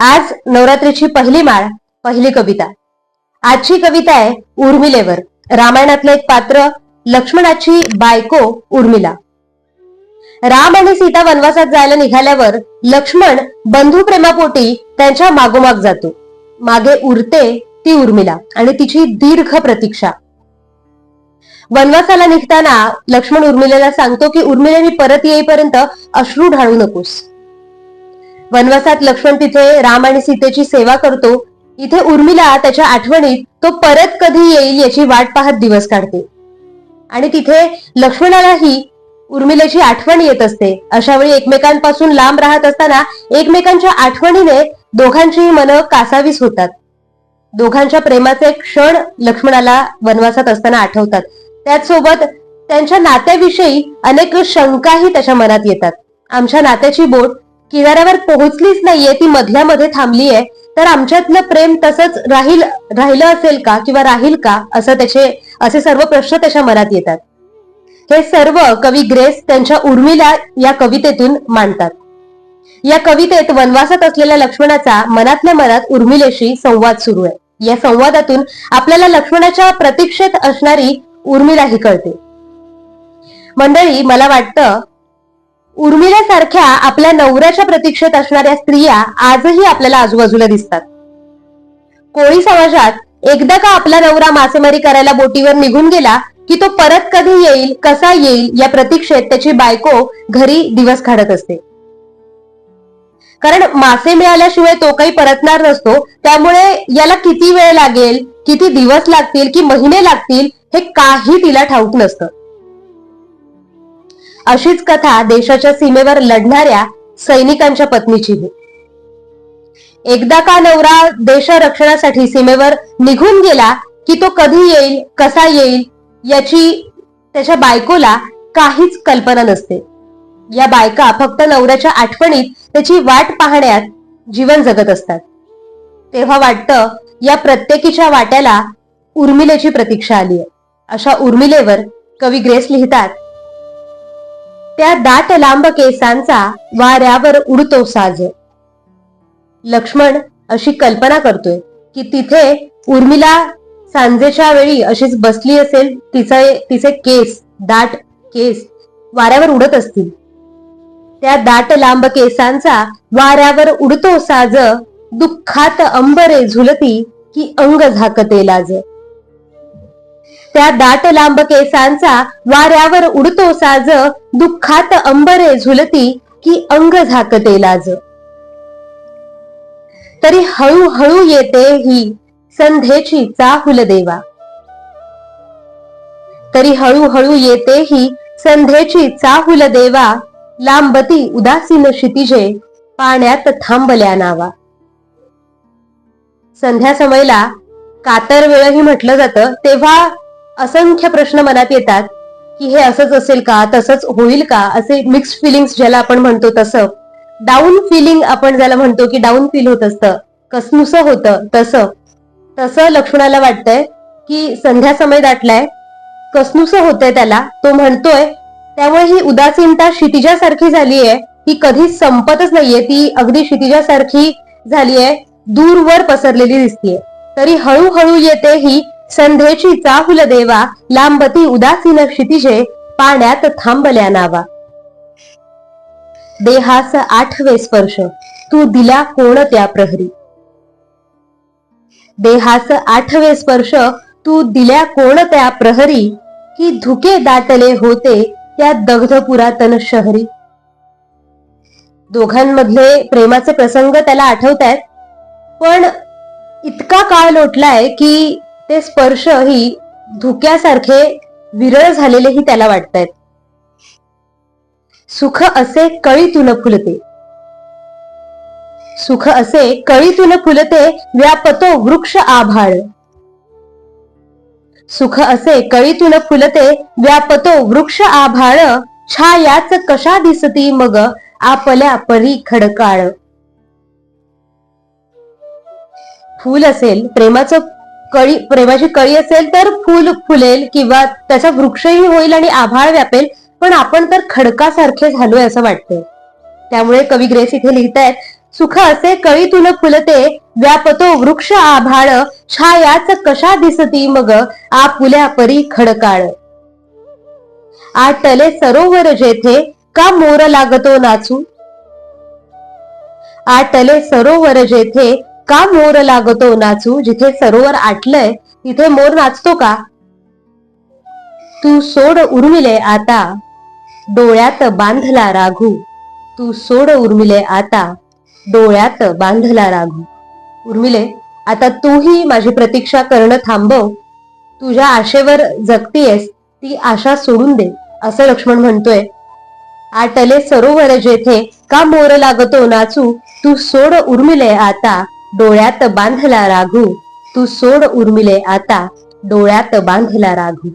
आज नवरात्रीची पहिली माळ पहिली कविता. आजची कविता आहे उर्मिलेवर. रामायणातलं एक पात्र लक्ष्मणाची बायको उर्मिला. राम आणि सीता वनवासात जायला निघाल्यावर लक्ष्मण बंधू प्रेमापोटी त्यांच्या मागोमाग जातो. मागे उरते ती उर्मिला आणि तिची दीर्घ प्रतीक्षा. वनवासाला निघताना लक्ष्मण उर्मिलेला सांगतो की उर्मिले मी परत येईपर्यंत अश्रू ढाळू नकोस. वनवासात लक्ष्मण तिथे राम आणि सीतेची सेवा करतो. इथे उर्मिला त्याच्या आठवणीत तो परत कधी येईल याची वाट पाहत दिवस काढते. आणि तिथे लक्ष्मणालाही उर्मिलेची आठवण येत असते. अशा वेळी एकमेकांपासून लांब राहत असताना एकमेकांच्या आठवणीने दोघांचीही मनं कासावीस होतात. दोघांच्या प्रेमाचे क्षण लक्ष्मणाला वनवासात असताना आठवतात. त्याचसोबत त्यांच्या नात्याविषयी अनेक शंकाही त्याच्या मनात येतात. आमच्या नात्याची बोट किनाऱ्यावर पोहोचलीच नाहीये ती मधल्या मध्ये थांबली आहे तर आमच्यातलं प्रेम तसंच राहील राहिलं असेल का किंवा राहील का असं त्याचे असे सर्व प्रश्न त्याच्या मनात येतात. हे सर्व कवी ग्रेस त्यांच्या उर्मिला या कवितेतून मांडतात. या कवितेत वनवासात असलेल्या लक्ष्मणाचा मनातल्या मनात उर्मिलेशी संवाद सुरू आहे. या संवादातून आपल्याला लक्ष्मणाच्या प्रतीक्षेत असणारी उर्मिलाही कळते. मंडळी मला वाटतं उर्मिलासारख्या आपल्या नवऱ्याच्या प्रतीक्षेत असणाऱ्या स्त्रिया आजही आपल्याला आजूबाजूला दिसतात. कोळी समाजात एकदा का आपला नवरा मासेमारी करायला बोटीवर निघून गेला की तो परत कधी येईल कसा येईल या प्रतीक्षेत त्याची बायको घरी दिवस काढत असते. कारण मासे मिळाल्याशिवाय तो काही परतणार नसतो त्यामुळे याला किती वेळ लागेल किती दिवस लागतील की महिने लागतील हे काही तिला ठाऊक नसतं. अशीच कथा देशाच्या सीमेवर लढणाऱ्या सैनिकांच्या पत्नीची एकदा का नवरा देशरक्षणासाठी सीमेवर निघून गेला की तो कधी येईल कसा येईल याची त्याच्या बायकोला काहीच कल्पना नसते. या बायका फक्त नवऱ्याच्या आठवणीत त्याची वाट पाहण्यात जीवन जगत असतात. तेव्हा वाटतं या प्रत्येकीच्या वाट्याला उर्मिलेची प्रतीक्षा आली आहे अशा उर्मिलेवर कवी ग्रेस लिहितात त्या दाट लांब केसांचा वाऱ्यावर उडतो साज. लक्ष्मण अशी कल्पना करतोय की तिथे उर्मिला सांजेच्या वेळी अशीच बसली असेल तिचे तिचे केस दाट केस वाऱ्यावर उडत असतील. त्या दाट लांब केसांचा वाऱ्यावर उडतो साज दुःखात अंबरे झुलती की अंग झाकते लाज. त्या दाट लांब केसांचा वाऱ्यावर उडतो साज दुःखात अंबरे झुलती की अंग झाकते लाज. तरी हळूहळू येते ही संध्येची चाहुल देवा. तरी हळूहळू येते ही संध्येची चाहुल देवा लांबती उदासीन क्षितिजे पाण्यात थांबल्या नावा. संध्या समयला कातर वेळही म्हटलं जातं तेव्हा असंख्य प्रश्न मनात येतात की हे असंच असेल का तसंच होईल का असे मिक्स फिलिंग्स ज्याला आपण म्हणतो तसं. डाऊन फिलिंग आपण ज्याला म्हणतो की डाऊन फील होत असतं कसनुस होतं तसं. तसं लक्ष्मणाला वाटतंय की संध्या समय दाटलाय कसनुस होतंय त्याला तो म्हणतोय त्यामुळे ही उदासीनता क्षितिजासारखी झाली आहे ती कधीच संपतच नाहीये ती अगदी क्षितिजासारखी झालीय दूरवर पसरलेली दिसतीये. तरी हळूहळू येते ही संध्येची चाहुल देवा लांबती उदासीन क्षितिजे पाण्यात थांबल्या नावा. देहास आठवे स्पर्श तू दिला कोणत्या प्रहरी? देहास आठवे स्पर्श तू दिल्या कोणत्या प्रहरी? की धुके दाटले होते त्या दग्ध पुरातन शहरी? दोघांमधले प्रेमाचे प्रसंग त्याला आठवत आहेत पण इतका काळ लोटलाय की ते स्पर्श ही धुक्यासारखे विरळ झालेलेही त्याला वाटतायत सुख असे कळीतून फुलते. सुख असे कळीतून फुलते व्यापतो वृक्ष आभाळ. सुख असे कळीतून फुलते व्यापतो वृक्ष आभाळ. छायाच कशा दिसती मग आपल्या परी खडकाळ. फूल असेल प्रेमाचं कळी प्रेमाची कळी असेल तर फूल फुलेल किंवा त्याचा वृक्षही होईल आणि आभाळ व्यापेल पण आपण तर खडकासारखे झालोय असं वाटतंय. त्यामुळे कवी ग्रेस इथे लिहितायत सुख असे कळी तुल फुलते व्यापतो वृक्ष आभाळ छायाच कशा दिसती मग आपुल्या परी खडकाळ. आटले सरोवर जेथे का मोर लागतो नाचू? आटले सरोवर जेथे का मोर लागतो नाचू? जिथे सरोवर आटलंय तिथे मोर नाचतो का? तू सोड उर्मिले आता डोळ्यात बांधला राघू. तू सोड उर्मिले आता डोळ्यात बांधला राघू. उर्मिले आता तूही माझी प्रतीक्षा करणं थांबव. तुझ्या आशेवर जगतीयस ती आशा सोडून दे असं लक्ष्मण म्हणतोय. आटले सरोवर जेथे का मोर लागतो नाचू तू सोड उर्मिले आता डोळ्यात बांधला राघू. तू सोड उर्मिले आता डोळ्यात बांधला राघू.